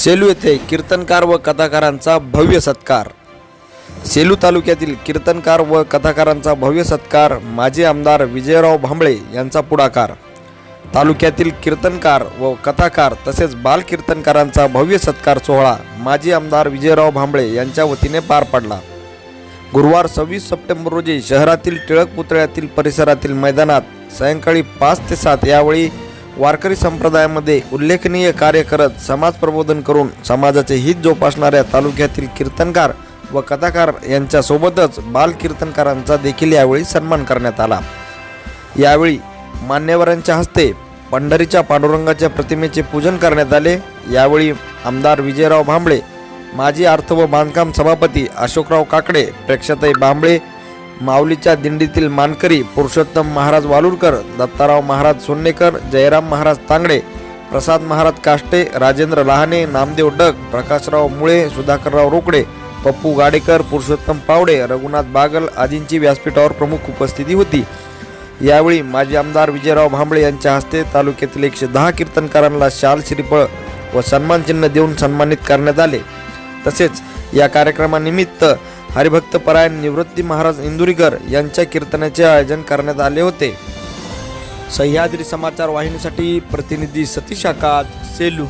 सेलू येथे कीर्तनकार व कथाकारांचा भव्य सत्कार. सेलू तालुक्यातील कीर्तनकार व कथाकारांचा भव्य सत्कार माजी आमदार विजयराव भांबळे यांचा पुढाकार. तालुक्यातील कीर्तनकार व कथाकार तसेच बाल कीर्तनकारांचा भव्य सत्कार सोहळा माजी आमदार विजयराव भांबळे यांच्या वतीने पार पडला. गुरुवार सव्वीस सप्टेंबर रोजी शहरातील टिळक पुतळ्यातील परिसरातील मैदानात सायंकाळी पाच ते सात यावेळी वारकरी संप्रदायामध्ये उल्लेखनीय कार्य करत समाज प्रबोधन करून समाजाचे हित जोपासणाऱ्या तालुक्यातील कीर्तनकार व कथाकार यांच्यासोबतच बाल कीर्तनकारांचा देखील यावेळी सन्मान करण्यात आला. यावेळी मान्यवरांच्या हस्ते पंढरीच्या पांडुरंगाच्या प्रतिमेचे पूजन करण्यात आले. यावेळी आमदार विजयराव भांबळे माजी अर्थ व बांधकाम सभापती अशोकराव काकडे प्रेक्षाताई भांबळे माऊलीच्या दिंडीतील मानकरी पुरुषोत्तम महाराज वालुरकर दत्ताराव महाराज सोन्नेकर जयराम महाराज तांगडे प्रसाद महाराज काष्टे राजेंद्र लहाने नामदेव डग प्रकाशराव मुळे सुधाकरराव रोकडे पप्पू गाडेकर पुरुषोत्तम पावडे रघुनाथ बागल आदींची व्यासपीठावर प्रमुख उपस्थिती होती. यावेळी माजी आमदार विजयराव भांबळे यांच्या हस्ते तालुक्यातील एकशे दहा कीर्तनकारांना शाल श्रीफळ व सन्मानचिन्ह देऊन सन्मानित करण्यात आले. तसेच या कार्यक्रमानिमित्त हरिभक्त परायण निवृत्ती महाराज इंदुरीकर यांच्या कीर्तनाचे आयोजन करण्यात आले होते. सह्याद्री समाचार वाहिनीसाठी प्रतिनिधी सतीश आकात सेलू.